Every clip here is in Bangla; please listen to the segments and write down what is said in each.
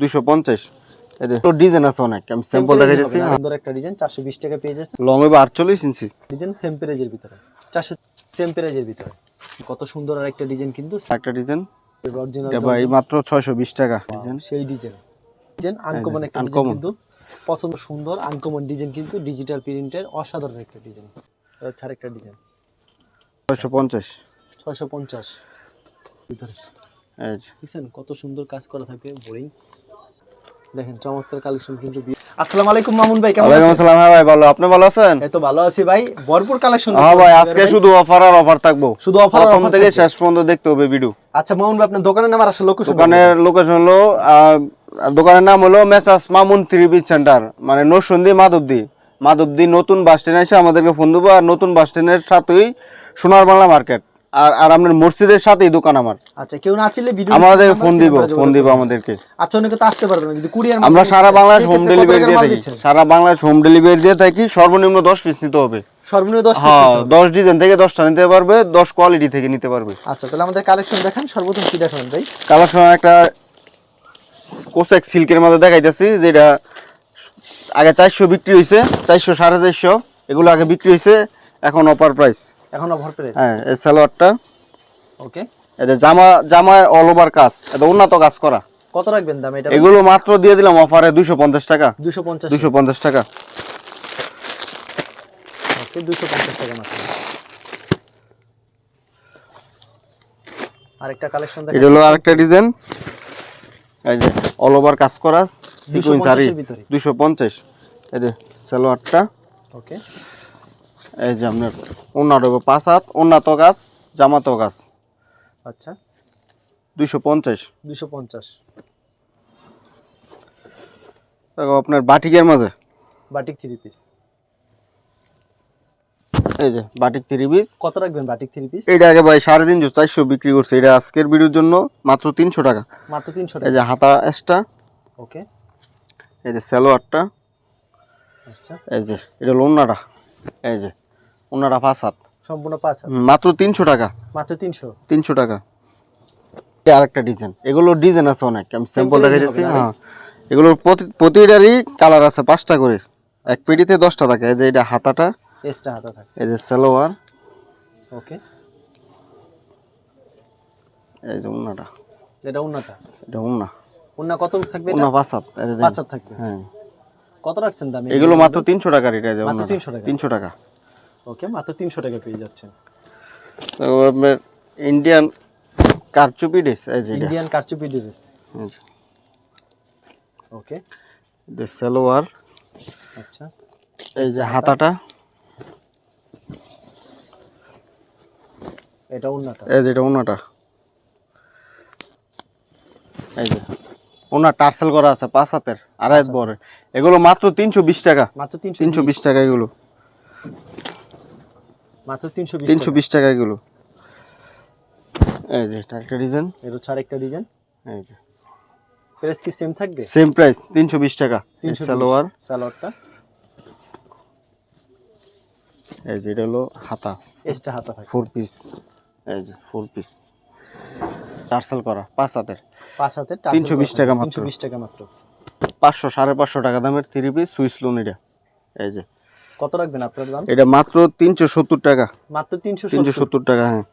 দুশো পঞ্চাশ। ডিজাইন আছে অনেক আমি স্যাম্পল দেখাই দিচ্ছি সুন্দর একটা ডিজাইন চারশো বিশ টাকা পেয়ে যাচ্ছে লং হবে আটচল্লিশ ইঞ্চি ডিজাইন সেম প্রাইজের ভিতরে। চারশো সেম প্রাইজের ভিতরে। কত সুন্দর আর একটা ডিজাইন কিন্তু একটা ডিজাইন ভাই মাত্র ছয়শো বিশ টাকা। ডিজাইন সেই ডিজাইন ডিজাইন আনকমন একটা ডিজাইন কিন্তু পছন্দ সুন্দর আনকমন ডিজাইন কিন্তু ডিজিটাল প্রিন্টের অসাধারণ একটা ডিজাইন হচ্ছে আরেকটা ডিজাইন ছয়শো পঞ্চাশ। ছয়শো পঞ্চাশ। ভিতরে। কত সুন্দর কাজ করা থাকে বোরিং দেখেন চমৎকার কালেকশন কিন্তু আসসালামু আলাইকুম মামুন ভাই কেমন আছেন? আসসালাম হ্যাঁ ভাই ভালো। আপনি ভালো আছেন? এই তো ভালো আছি ভাই। ভরপুর কালেকশন হ্যাঁ ভাই আজকে শুধু অফার আর অফার থাকব। শুধু অফার প্রথম থেকে শেষ পর্যন্ত দেখতে হবে ভিডিও আচ্ছা মামুন ভাই আপনার দোকানের নাম আর আসলে লোকেশন দোকানের লোকেশন হলো আহ, দোকানের নাম হলো মেসাস মামুন থ্রি সেন্টার মানে নরসন্দি মাধবদি। মাধবদি নতুন বাস স্ট্যান্ড এসে আমাদেরকে ফোন দেবো আর নতুন বাস স্ট্যান্ডের সাথেই সোনার বাংলা মার্কেট আর আর আপনার মসজিদের সাথেই দোকান আমার। আচ্ছা কেউ না ভিডিও আমাদের ফোন দিব ফোন দিব আমাদেরকে। আচ্ছা অনেকে তো আসতে পারবে না যদি কুরিয়ার আমরা সারা বাংলাদেশ হোম ডেলিভারি দিয়ে থাকি। সারা বাংলাদেশ হোম ডেলিভারি দিয়ে থাকি সর্বনিম্ন দশ পিস নিতে হবে। সর্বনিম্ন 10 হ্যাঁ দশ ডিজাইন থেকে নিতে পারবে দশ কোয়ালিটি থেকে নিতে পারবে। আচ্ছা তাহলে আমাদের কালেকশন দেখেন সর্বপ্রথম কি দেখাবেন ভাই? কালেকশন একটা কোসেক সিল্কের মধ্যে দেখাইতেছি যেটা আগে চারশো বিক্রি হয়েছে চারশো সাড়ে চারশো এগুলো আগে বিক্রি হয়েছে এখন অপার প্রাইস এখন অফার প্রাইস হ্যাঁ এই সালোয়ারটা। ওকে এটা জামা জামায় অল ওভার কাজ। এটা উন্নত কাজ করা। কত রাখবেন দাম এটা? এগুলো মাত্র দিয়ে দিলাম অফারে দুশো পঞ্চাশ টাকা। 250 দুশো পঞ্চাশ টাকা। ওকে 250 টাকা মাত্র। আরেকটা কালেকশন দেখেন এটা হলো আরেকটা ডিজাইন এই যে অল ওভার কাজ করা। সিকোয়েন্স 250 আরি এর ভিতরে। দুশো পঞ্চাশ। এই যে সালোয়ারটা। ওকে এই যে আপনার উন্নত পাঁচ হাত উন্নত গাছ জামাতো গাছ। আচ্ছা। দুইশো পঞ্চাশ। 250 তারপর আপনার বাটিকের মাঝে। বাটিক থ্রি পিস এই যে বাটিক থ্রি পিস কত রাখবেন বাটিক থ্রি পিস এইটা আগে ভাই সাড়ে তিনশো চারশো বিক্রি করছে। এটা আজকের ভিডিওর জন্য মাত্র তিনশো টাকা। মাত্র 300 এই যে হাতা এক্সট্রা। ওকে। এই যে সালোয়ারটা। আচ্ছা। এই যে এটা হলো উন্নাটা এই যে উন্নাটা পাঁচ হাত। সম্পূর্ণ পাঁচ হাত। মাত্র তিনশো টাকা। মাত্র 300 তিনশো টাকা। এই আরেকটা ডিজাইন। এগুলো ডিজাইন আছে অনেক। আমি স্যাম্পল Simple দেখাই design দিচ্ছি হবে না হ্যাঁ এগুলোর প্রতি- প্রতিটারই কালার আছে পাঁচটা করে। এক পেটিতে দশটা থাকে। এই যে এটা হাতাটা। এক্সট্রা হাতা থাকছে। এই যে সালোয়ার। ওকে। এই যে উন্নাটা। এটা উন্নাটা? এটা উন্না। উন্না কত থাকবে উন্না পাঁচ হাত। পাঁচ হাত থাকবে। হ্যাঁ। কত রাখছেন দাম? এগুলো মাত্র তিনশো টাকার এটা যে মাত্র 300 টাকা? তিনশো টাকা। ওকে মাত্র 300 টাকা পেয়ে যাচ্ছেন। আপনার ইন্ডিয়ান কারচুপি ড্রেস এই যে ইন্ডিয়ান কারচুপি ড্রেস যে, ওকে। এটা সালোয়ার। আচ্ছা। এই যে হাতাটা। এটা উন্নাটা এই যে এটা উন্নাটা এই যে। ওনার টার্সেল করা আছে পাঁচ হাতের আড়াই বড় এগুলো মাত্র তিনশো বিশ টাকা। মাত্র 300 তিনশো বিশ টাকা এগুলো। মাত্র 320 তিনশো বিশ টাকা এগুলো। এই যে একটা ডিজাইন এর হচ্ছে আরেকটা ডিজাইন এই যে। প্রাইস কি সেম থাকবে? সেম প্রাইস তিনশো বিশ টাকা। এই 320 সালোয়ার। সালোয়ারটা। এই যে এটা হলো হাতা। এক্সট্রা হাতা থাকছে। ফোর পিস এই যে ফোর পিস টার্সেল করা পাঁচ হাতের। পাঁচ হাতে 320 টাকা মাত্র। 320 টাকা মাত্র। পাঁচশো সাড়ে পাঁচশো টাকা দামের থ্রি পিস সুইস লোন এটা। এই যে কত রাখবেন আপনার দাম? এটা মাত্র তিনশো সত্তর টাকা। মাত্র 370 তিনশো সত্তর টাকা হ্যাঁ।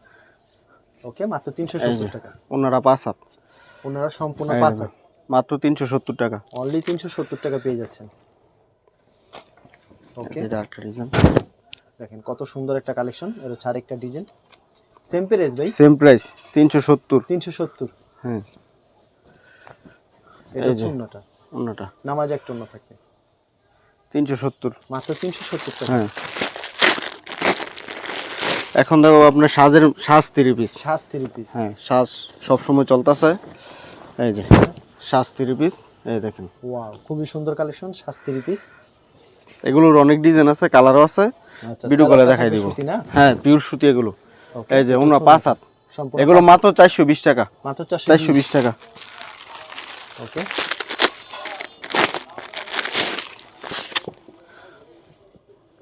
ওকে মাত্র 370 টাকা। ওনারা পাঁচ হাত। ওনারা সম্পূর্ণ পাঁচ হাত? মাত্র তিনশো সত্তর টাকা। অনলি 370 টাকা পেয়ে যাচ্ছেন। ওকে। এটা একটা ডিজাইন দেখেন কত সুন্দর একটা কালেকশন এর হচ্ছে আরেকটা ডিজাইন সেম প্রাইস ভাই? সেম প্রাইস তিনশো সত্তর। 370 হ্যাঁ। এটা হচ্ছে উন্নাটা। ওনাটা নামাজ একটা উন্না থাকবে। তিনশো সত্তর। মাত্র 370 টাকা। হ্যাঁ। এখন দেখো আপনার সাজের সাজ থ্রি পিস সাজ থ্রি পিস হ্যাঁ সাজ সবসময় চলতেছে। এই যে সাজ থ্রি পিস এই দেখেন। ওয়াও খুবই সুন্দর কালেকশন সাজ থ্রি পিস এগুলোর অনেক ডিজাইন আছে কালারও আছে। আচ্ছা ভিডিও করে দেখাই দিব। হ্যাঁ পিওর সুতি এগুলো। এই যে ওনার পাঁচ হাত। এগুলো মাত্র চারশো বিশ টাকা। মাত্র 400 চারশো বিশ টাকা। ওকে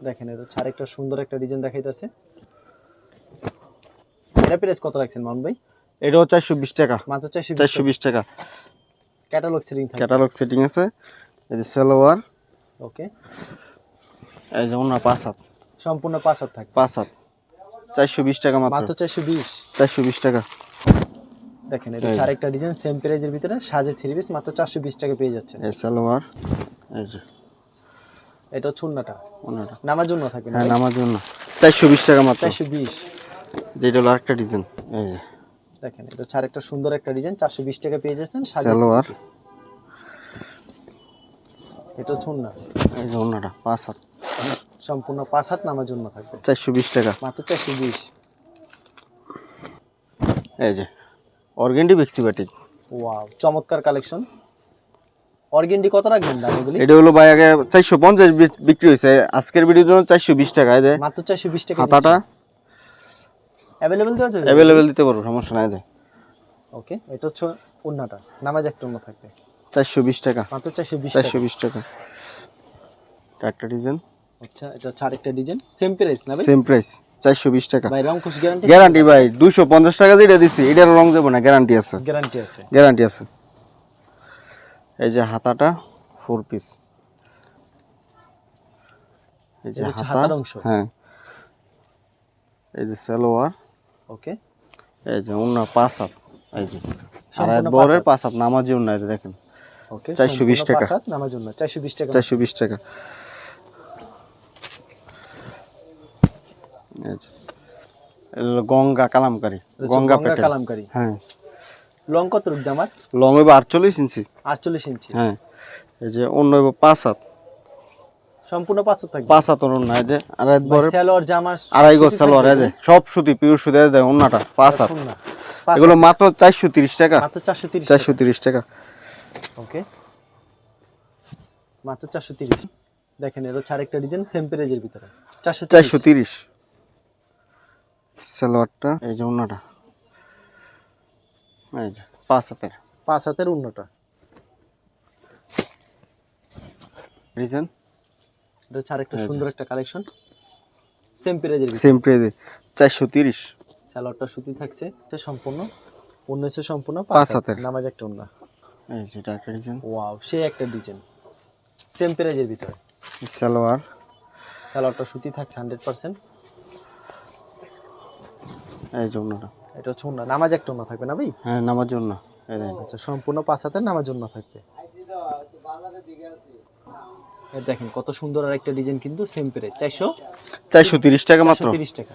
দেখেন এটা হচ্ছে আরেকটা সুন্দর একটা ডিজাইন দেখাইতেছে। এটা প্রাইস কত রাখছেন মান ভাই? এটাও চারশো বিশ টাকা। মাত্র চারশো চারশো বিশ টাকা। ক্যাটালগ সেটিং ক্যাটালগ সেটিং আছে। এই যে সালোয়ার। ওকে এই যে ওনার পাঁচ হাত। সম্পূর্ণ পাঁচ হাত থাকবে। পাঁচ হাত। চারশো বিশ টাকা মাত্র। মাত্র চারশো বিশ। চারশো বিশ টাকা। দেখেন এটা হচ্ছে আরেকটা ডিজাইন সেম প্রাইজের ভিতরে সাজে থ্রি পিস মাত্র চারশো বিশ টাকা পেয়ে যাচ্ছে এই সালোয়ার। এই যে। এটা হচ্ছে উন্নাটা। ওনাটা নামার জন্য থাকবে হ্যাঁ নামার জন্য চারশো বিশ টাকা মাত্র। চারশো বিশ। যেটা হলো আরেকটা ডিজাইন। এই যে। দেখেন এটা হচ্ছে আরেকটা সুন্দর একটা ডিজাইন। চারশো বিশ টাকা পেয়ে যাচ্ছেন সালোয়ার। এটা হচ্ছে উন্না। এই যে ওনাটা পাঁচ হাত। সম্পূর্ণ পাঁচ হাত নামার জন্য থাকবে। চারশো বিশ টাকা। মাত্র চারশো বিশ। এই যে। অর্গেন্ডি বেক্সিবাটিক ওয়াও চমৎকার কালেকশন। অর্গেন্ডি কত রাখবেন দাম এগুলি? এটা হলো ভাই আগে চারশো পঞ্চাশ বিক্রি হয়েছে। আজকের ভিডিওর জন্য চারশো বিশ টাকা এই যে মাত্র চারশো বিশ টাকা হাতাটা। অ্যাভেলেবেল দেওয়া যাবে? অ্যাভেলেবেল দিতে পারব সমস্যা নাই যে। ওকে এটা হচ্ছে উন্নাটা নামাজ একটা অন্য থাকবে। চারশো বিশ টাকা। মাত্র চারশো বিশ টাকা। একটা ডিজাইন। আচ্ছা এটা হচ্ছে আরেকটা ডিজাইন। সেম প্রাইস না ভাই? সেম প্রাইস চারশো বিশ টাকা। ভাই রং খুশ গ্যারান্টি গ্যারান্টি ভাই দুশো পঞ্চাশ টাকা যেটা দিচ্ছি এটার রং দেবো না গ্যারান্টি আছে। গ্যারান্টি আছে। গ্যারান্টি আছে। এই যে হাতাটা ফোর পিস এই যে হাতার অংশ। হ্যাঁ। এই যে সালোয়ার। ওকে। এই যে পাঁচ হাত এই যে। বরের পাঁচ পাঁচ হাত নামাজি এই দেখেন। ওকে 420 টাকা। নামার জন্য চারশো বিশ টাকা। চারশো বিশ টাকা। যে। এটা হলো গঙ্গা কালামকারী। গঙ্গা কালামকারি। হ্যাঁ। লং কত রূপ জামার? লং হইব আটচল্লিশ ইঞ্চি। আটচল্লিশ ইঞ্চি। হ্যাঁ এই যে অন্য হইব পাঁচ হাত। সম্পূর্ণ পাঁচ হাত থাকবে? পাঁচ হাত অন্য এই যে আড়াই বরের সালোয়ার জামার আড়াই গজ সালোয়ার এই যে সব সুতি পিওর সুতি এই যে অন্যটা পাঁচ হাত। এগুলো মাত্র চারশো তিরিশ টাকা। মাত্র চারশো তিরিশ চারশো তিরিশ টাকা। ওকে। মাত্র চারশো তিরিশ। দেখেন এর হচ্ছে আরেকটা ডিজাইন সেম প্রাইজের ভিতরে। চারশো চারশো তিরিশ। সালোয়ারটা এই যে অন্যটা এই যে পাঁচ হাতের। পাঁচ হাতের উন্নটা। ডিজাইন এটা হচ্ছে আরেকটা সুন্দর একটা কালেকশন। সেম প্রাইজের সেম প্রাইজে চারশো তিরিশ। স্যালোয়ারটা সুতি থাকছে। এটা সম্পূর্ণ। অন্য হচ্ছে সম্পূর্ণ পাঁচ হাতের। নামাজ একটা অন্য এই যেটা একটা ডিজাইন ওয়াও সে একটা ডিজাইন সেম প্রাইজের ভিতরে। সালোয়ার। স্যালোয়ারটা সুতি থাকছে হান্ড্রেড পার্সেন্ট এই যে অন্যটা এটা হচ্ছে অন্য নামাজ একটা অন্য থাকবে না ভাই? হ্যাঁ নামার জন্য আচ্ছা সম্পূর্ণ পাঁচ হাতের নামার জন্য থাকবে। দেখেন কত সুন্দর আর একটা ডিজাইন কিন্তু সেম প্রাইস চারশো? চারশো তিরিশ টাকা মাত্র। তিরিশ টাকা।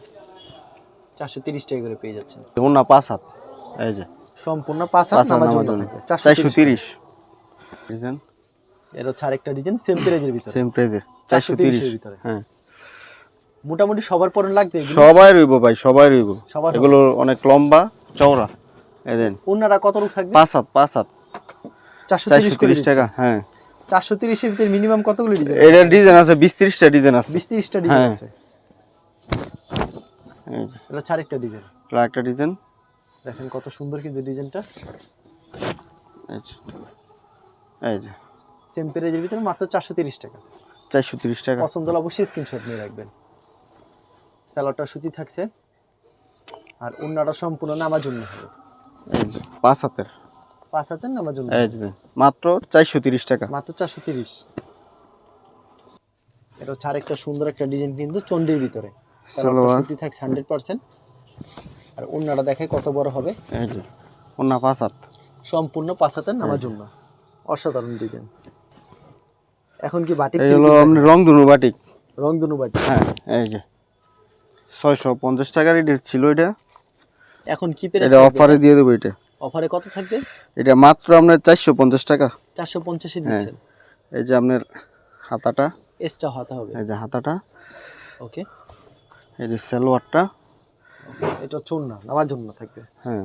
চারশো তিরিশ টাকা করে পেয়ে যাচ্ছেন। অন্য পাঁচ হাত। এই যে। সম্পূর্ণ পাঁচ হাত জন্য জন্য থাকবে। চারশো তিরিশ এর হচ্ছে আরেকটা ডিজাইন সেম প্রাইজের ভিতরে। সেম প্রাইজে চারশো 430 তিরিশ। ভিতরে। হ্যাঁ। মোটামুটি সবার পরে লাগবে সবাই রইব ভাই সবাই রইব। এগুলো অনেক লম্বা চওড়া। এই দেন। অন্যরা কত রূপ থাকবে? পাঁচ হাত পাঁচ হাত। চারশো তিরিশ টাকা হ্যাঁ। চারশো তিরিশের ভিতরে মিনিমাম কতগুলো ডিজাইন এটার ডিজাইন আছে বিশ তিরিশটা ডিজাইন আছে। বিশ তিরিশটা ডিজাইন হ্যাঁ। আছে। এটা হচ্ছে আরেকটা ডিজাইন একটা ডিজাইন দেখেন কত সুন্দর কিন্তু ডিজাইনটা এই যে। এই যে। সেম প্রাইজের ভিতরে মাত্র চারশো তিরিশ টাকা। চারশো তিরিশ টাকা। পছন্দ হলে অবশ্যই স্ক্রিনশট নিয়ে রাখবেন। স্যালোয়ারটা সুতি থাকছে। আর উন্নাটা সম্পূর্ণ নামার জন্য হবে। পাঁচ হাতের। পাঁচ হাতের এই যে মাত্র চারশো তিরিশ টাকা। মাত্র চারশো তিরিশ। এটা হচ্ছে আরেকটা সুন্দর একটা ডিজাইন কিন্তু চন্ডির ভিতরে। সুতি থাকছে হান্ড্রেড পার্সেন্ট। আর উন্নাটা দেখে কত বড় হবে। অন্য পাঁচ হাত। সম্পূর্ণ পাঁচ হাতের নামার জন্য অসাধারণ ডিজাইন। এখন কি বাটিক রংধনু বাটিক। রং দুনু বাটি হ্যাঁ এই যে। ছয়শো পঞ্চাশ টাকার রেট ছিল এটা। এখন কি এটা অফারে দিয়ে দেবো এটা। অফারে কত থাকবে? এটা মাত্র আপনার চারশো পঞ্চাশ টাকা। চারশো পঞ্চাশে হ্যাঁ। দিচ্ছেন। এই যে আপনার হাতাটা। এক্সট্রা হতে হবে। এই যে হাতাটা। ওকে এই যে সালোয়ারটা। এটা চুন নামার জন্য থাকবে। হ্যাঁ।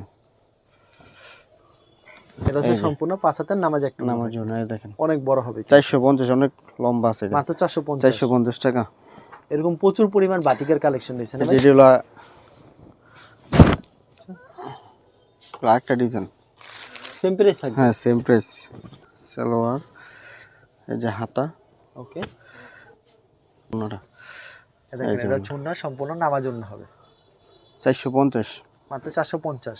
এটা হচ্ছে সম্পূর্ণ পাঁচ হাতের নামাজ একটা নামার জন্য দেখেন। অনেক বড় হবে। চারশো পঞ্চাশ অনেক লম্বা আছে মাত্র চারশো পঞ্চাশ। চারশো পঞ্চাশ টাকা। এরকম প্রচুর পরিমাণ বাটিকের কালেকশন দিয়েছেন এই যে এটা হলো আরেকটা ডিজাইন সেম প্রাইস থাকবে? হ্যাঁ সেম প্রাইস সালোয়ার এই যে হাতা। ওকে দেখেন এটা চুন সম্পূর্ণ নামার জন্য হবে। চারশো পঞ্চাশ। মাত্র চারশো পঞ্চাশ।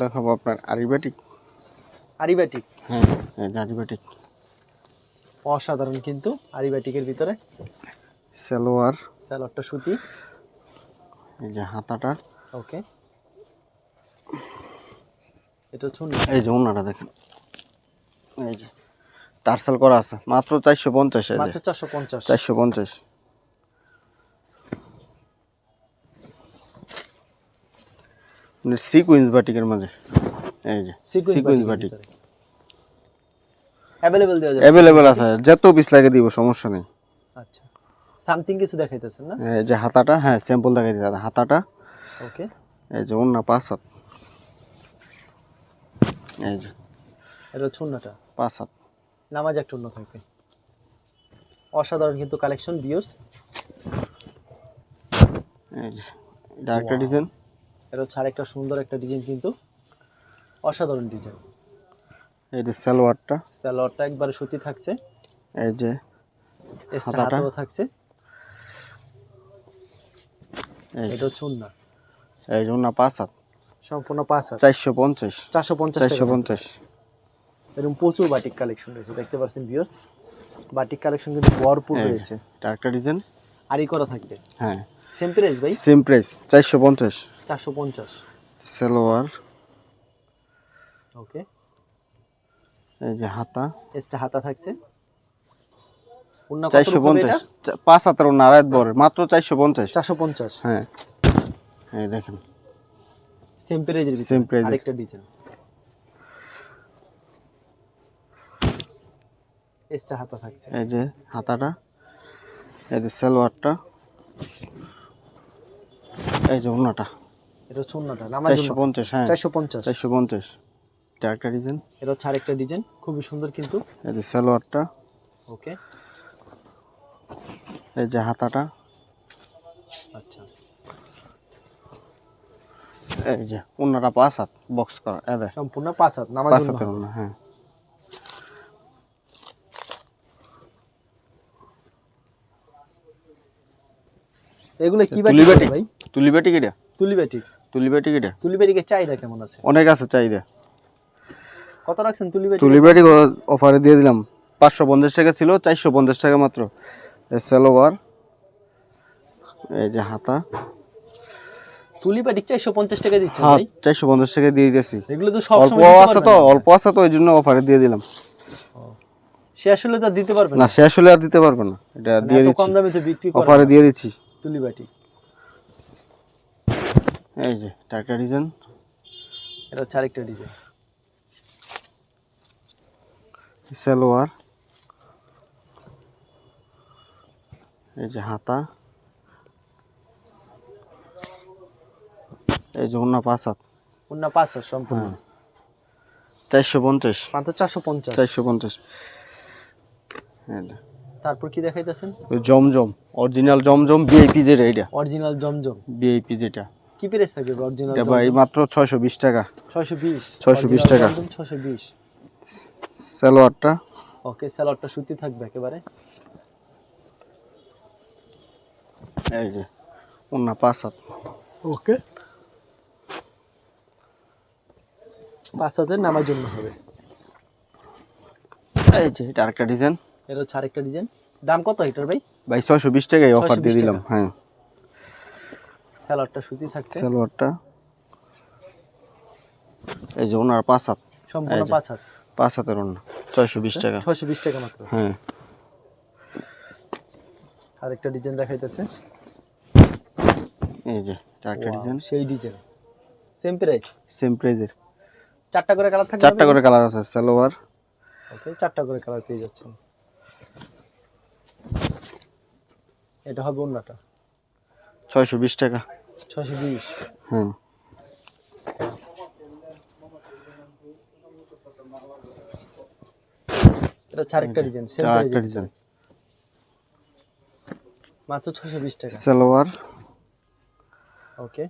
দেখাবো আপনার আরিবাটিক আরিবাটিক হ্যাঁ আরিবাটিক অসাধারণ কিন্তু আরিবাটিকের ভিতরে। সালোয়ার। স্যালোয়ারটা সুতি। এই যে হাতাটা। ওকে। এটা হচ্ছে এই যে ওনাটা দেখেন। এই যে টার্সেল করা আছে। মাত্র চারশো পঞ্চাশ মাত্র চারশো পঞ্চাশ। চারশো পঞ্চাশ। সিকুইন্স বাটিকের মাঝে। এই যে সিকুইন্স বাটিক। অ্যাভেলেবেল দেওয়া যাবে। অ্যাভেলেবেল আছে। যত পিস লাগে দিব সমস্যা নেই। আচ্ছা। সামথিং কিছু দেখাইতেছেন না? এই যে হাতাটা হ্যাঁ স্যাম্পল দেখাই দিতে হাতাটা। ওকে এই যে অন্য পাঁচ হাত এই যে। এটা হচ্ছে পাঁচ হাত নামাজ একটা উন্ন থাকবে। অসাধারণ কিন্তু কালেকশন যে এটা একটা ডিজাইন এটা হচ্ছে আরেকটা সুন্দর একটা ডিজাইন কিন্তু। অসাধারণ ডিজাইন এই যে সালোয়ারটা। স্যালোয়ারটা একবারে সুতি থাকছে। এই যে এক্সট্রা থাকছে। এটা হচ্ছে উন্না। এই যে পাঁচ হাত। সম্পূর্ণ পাঁচ হাজার চারশো পঞ্চাশ। চারশো পঞ্চাশ চারশো পঞ্চাশ। এরকম প্রচুর বাটিক কালেকশন রয়েছে দেখতে পাচ্ছেন ভিউয়ার্স বাটিক কালেকশন কিন্তু ভরপুর রয়েছে। এটা একটা ডিজাইন আরই করা থাকবে। হ্যাঁ। সেম প্রাইস ভাই? সেম প্রাইস চারশো পঞ্চাশ। চারশো পঞ্চাশ। সালোয়ার। ওকে এই যে হাতা। এক্সট্রা হাতা থাকছে। চারশো এটা? পঞ্চাশ। পাঁচ হাতের নারায়ণ বর মাত্র চারশো পঞ্চাশ। চারশো পঞ্চাশ। হ্যাঁ। এই দেখেন। সেম প্রাইজের আরেকটা ডিজাইন এক্সট্রা হাতা থাকছে। এই যে হাতাটা এই যে সালোয়ারটা এই যে অন্যটা এটা হচ্ছে উন্নাটা নামাজ চারশো পঞ্চাশ হ্যাঁ। চারশো পঞ্চাশ। চারশো পঞ্চাশ। এটা একটা ডিজাইন। এটা হচ্ছে আরেকটা ডিজাইন খুবই সুন্দর কিন্তু। এই যে সালোয়ারটা। ওকে। এই যে হাতাটা। আচ্ছা। এই যে অন্যটা পাঁচ হাত বক্স করা এই সম্পূর্ণ পাঁচ হাত নামাজ পাঁচ হাতের হ্যাঁ। এগুলো কি বাটি ভাই? তুলি বাটি কিটা তুলি বাটি তুলি বাটি কিটা তুলি বাটিকের চাহিদা কেমন আছে? অনেক আছে চাহিদা। কত রাখছেন তুলি বাটি? তুলি বাটি অফারে দিয়ে দিলাম। পাঁচশো পঞ্চাশ টাকা ছিল চারশো পঞ্চাশ টাকা মাত্র। সালোয়ার এই যে হাতা। তুলি বাটি চারশো পঞ্চাশ টাকা দিচ্ছেন হাত ভাই। চারশো পঞ্চাশ টাকা দিয়ে দিতেছি এগুলো তো সব অল্প আছে তো অল্প আছে তো ওই জন্য অফারে দিয়ে দিলাম। সে আসলে তো দিতে পারবে না শেষ হলে আর দিতে পারবে না। এটা মানে দিয়ে দিচ্ছি। কম দামে তো বিক্রি করে অফারে দিয়ে দিচ্ছি। তুলি বাটি। এই যে একটা ডিজাইন। এটা হচ্ছে আরেকটা ডিজাইন। সালোয়ার এই যে হাতা এই যে অন্য পাঁচ হাত অন্য পাঁচ হাজার সম্পূর্ণ। হ্যাঁ। চারশো পঞ্চাশ। মাত্র চারশো পঞ্চাশ। চারশো পঞ্চাশ। তারপর কি দেখাইতেছেন? জমজম অরিজিনাল জমজম বিআইপি যেটা এটা অরিজিনাল জমজম। বিআইপি যেটা কি প্রাইস থাকবে অরিজিনাল এটা ভাই মাত্র ছয়শো বিশ টাকা। ছয়শো বিশ। 620 টাকা। ছয়শো বিশ। সালোয়ারটা। ওকে সালোয়ারটা সুতি থাকবে একেবারে। এই যে অন্য পাঁচ হাত। ওকে। পাঁচ হাতের নামার জন্য হবে। এই যে এটা আরেকটা ডিজাইন। এটা হচ্ছে আরেকটা ডিজাইন। দাম কত এটার ভাই? ভাই ছয়শো বিশ টাকায় অফার 620 দিয়ে দিলাম। হ্যাঁ। সালোয়ারটা সুতি থাকছে। সালোয়ারটা। এই যে ওনার পাঁচ হাত। সম্পূর্ণ পাঁচ হাত। পাঁচ হাতের অন্য ছয়শো বিশ টাকা। ছয়শো বিশ টাকা মাত্র। হ্যাঁ। আরেকটা ডিজাইন দেখাইতেছে। এই যে একটা ডিজাইন সেই ডিজাইন সেম প্রাইস সেম প্রাইজের চারটা করে কালার থাকবে চারটা করে কালার আছে সালোয়ার। ওকে চারটা করে কালার পেয়ে যাচ্ছেন। এটা হবে অন্যটা ছয়শো বিশ টাকা। ছয়শো বিশ। হ্যাঁ। এটা হচ্ছে ডিজাইন সেম একটা ডিজাইন। মাত্র ছয়শো বিশ টাকা। সালোয়ার। ওকে।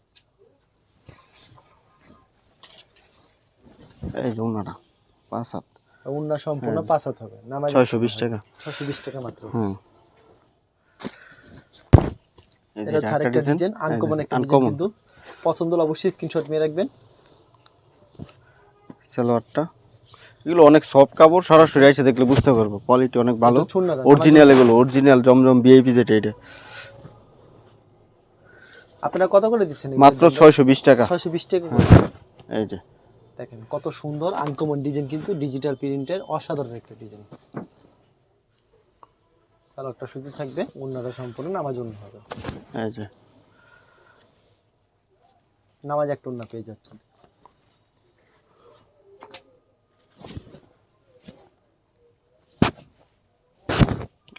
এই যে ওনাটা পাঁচ হাত। অন্য সম্পূর্ণ পাঁচ হাত হবে নামাজ টাকা। মাত্র। হুম। এটা হচ্ছে ডিজাইন আনকমন একটা ডিজাইন কিন্তু। পছন্দ হলে অবশ্যই স্ক্রিনশট নিয়ে রাখবেন। সালোয়ারটা। এগুলো অনেক সফট কাপড় সরাসরি এসে দেখলে বুঝতে পারব। কোয়ালিটি অনেক ভালো। অরিজিনাল এগুলো অরিজিনাল জমজম বিআইপি যেটা এটা। আপনারা কত করে দিচ্ছেন মাত্র ছয়শো বিশ টাকা। ছয়শো বিশ টাকা এই যে। দেখেন কত সুন্দর আনকমন ডিজাইন কিন্তু ডিজিটাল প্রিন্টের অসাধারণ একটা ডিজাইন সালোয়ারটা শুধু থাকবে অন্যরা সম্পূর্ণ নামাজ অন্য হবে। এই যে। নামাজ একটা অন্য পেয়ে যাচ্ছেন।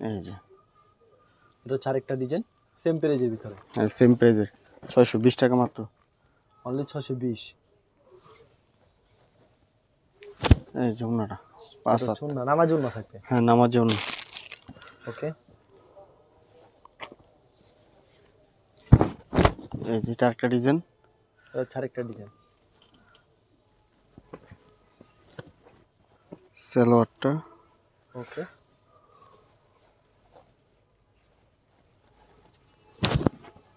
এই যে। এটা হচ্ছে আরেকটা ডিজাইন সেম পেরেজের ভিতরে। সেম প্রাইজের ছয়শো বিশ টাকা মাত্র। অনলি ছশো বিশ। এই যে পাঁচ হাত। না নামাজ অন্য থাকবে। হ্যাঁ নামাজে অন্য ওকে এই যে এটা একটা ডিজাইন এটা হচ্ছে আরেকটা ডিজাইন সালোয়ারটা। ওকে এই যে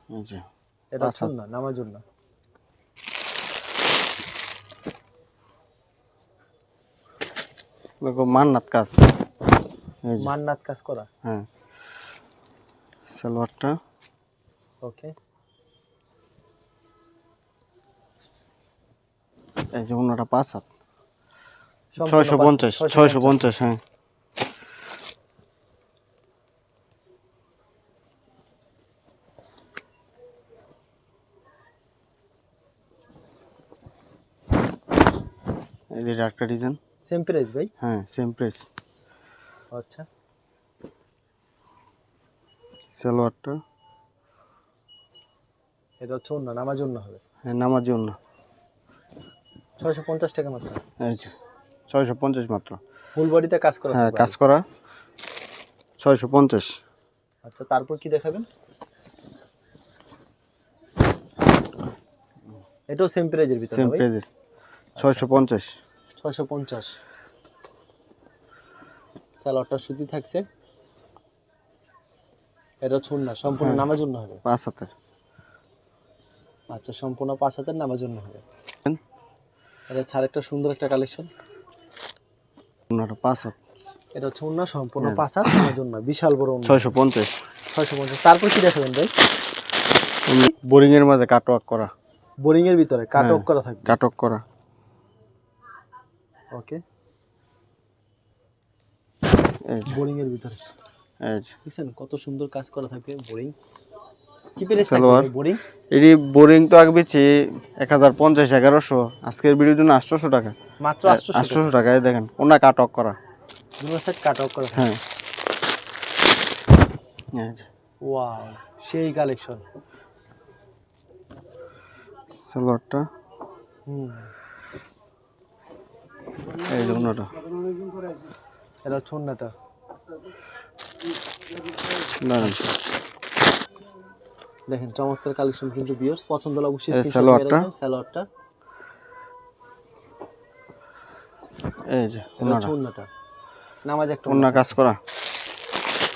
এটা আচ্ছা। হচ্ছে না নামাজ অন্য মান্নাত কাজ। মান্নাত কাজ করা। হ্যাঁ। সালোয়ারটা। ওকে। এই যে ওনাটা পাঁচ হাত। ছয়শো পঞ্চাশ ছয়শো পঞ্চাশ হ্যাঁ। একটা ডিজাইন? সেম প্রাইস ভাই? হ্যাঁ সেম প্রাইস আচ্ছা। সালোয়ারটা? এটা হচ্ছে অন্য নামাজ অন্য হবে। হ্যাঁ নামার জন্য ছয়শো পঞ্চাশ টাকা মাত্র। যে ছয়শো পঞ্চাশ মাত্র। ফুল বডিতে কাজ করা হ্যাঁ কাজ করা। ছয়শো পঞ্চাশ। আচ্ছা তারপর কি দেখাবেন? এটাও সেম প্রাইজের ভিতরে সেম প্রাইজের ছয়শো পঞ্চাশ। ছয়শো পঞ্চাশ। স্যালাডটা সুতি থাকছে। এটা ছুন না সম্পূর্ণ হ্যাঁ। নামাজ অন্য হবে। পাঁচ হাতের। আচ্ছা সম্পূর্ণ পাঁচ হাতের নামাজ অন্য হবে এটা হচ্ছে আরেকটা সুন্দর একটা কালেকশন। ওনাটা পাঁচ হাত। এটা অন্য সম্পূর্ণ পাঁচ হাত নামাজ অন্য বিশাল বড় ছয়শো পঞ্চাশ। ছয়শো পঞ্চাশ। তারপর কি দেখাবেন ভাই? বোরিং এর মাঝে কাটওয়ার্ক করা। বোরিং এর ভিতরে কাট অফ করা থাকবে। কাটক করা। ওকে। বোরিং এর ভিতরে। বুঝছেন কত সুন্দর কাজ করা থাকে বোরিং। কি সালোয়ার। বোরিং? এটি বোরিং তো আগে বেচি এক হাজার পঞ্চাশ এগারোশো। আজকের ভিডিওর জন্য আটশোশো টাকা। মাত্র আটশো আটশোশো টাকায় দেখেন ওনা কাটক করা। দুটো সেট কাট অফ করা হ্যাঁ। ওয়াও সেই কালেকশন সালোয়ারটা হুম। এই যে এটা হচ্ছে অন্যটা দেখেন চমৎকার কালেকশন কিন্তু বিয়ার্স পছন্দ হলে অবশ্যই সালোয়ারটা? সালোয়ারটা এই যে অন্যটা। নামাজ একটা ওনা কাজ করা।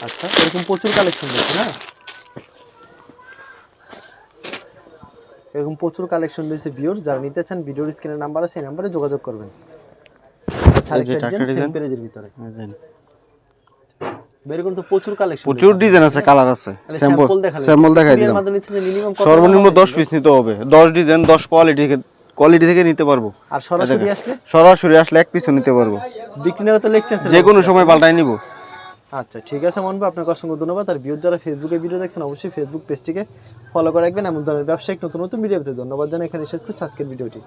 আচ্ছা এরকম প্রচুর কালেকশন রয়েছে না? এরকম প্রচুর কালেকশন রয়েছে ভিউয়ার্স যারা নিতে চান ভিডিওর স্ক্রিনের নাম্বার আছে এই নাম্বারে যোগাযোগ করবেন। আচ্ছা যে আরেকটা ডিজাইন সেম পেজের ভিতরে। এই তো প্রচুর কালেকশন প্রচুর ডিজাইন আছে। কালার আছে স্যাম্পল স্যাম্পল দেখাই দিলাম। মাধ্যমে নিচ্ছে যে মিনিমাম সর্বনিম্ন দশ পিস নিতে হবে। দশ ডিজাইন দশ কোয়ালিটি কোয়ালিটি থেকে নিতে পারব। আর সরাসরি আসলে? সরাসরি আসলে এক পিসও নিতে পারব। বিক্রি নেওয়া তো লেকচার যে কোনো সময় পাল্টাই নিব। আচ্ছা ঠিক আছে মনবা আপনাকে অসংখ্য ধন্যবাদ। আর ভিউর যারা ফেসবুকে ভিডিও দেখছেন অবশ্যই ফেসবুক পেজটিকে ফলো করে রাখবেন। এমন ধরনের ব্যবসায়িক নতুন নতুন ভিডিও পেতে ধন্যবাদ জানাই। এখানে শেষ করছি আজকের ভিডিওটি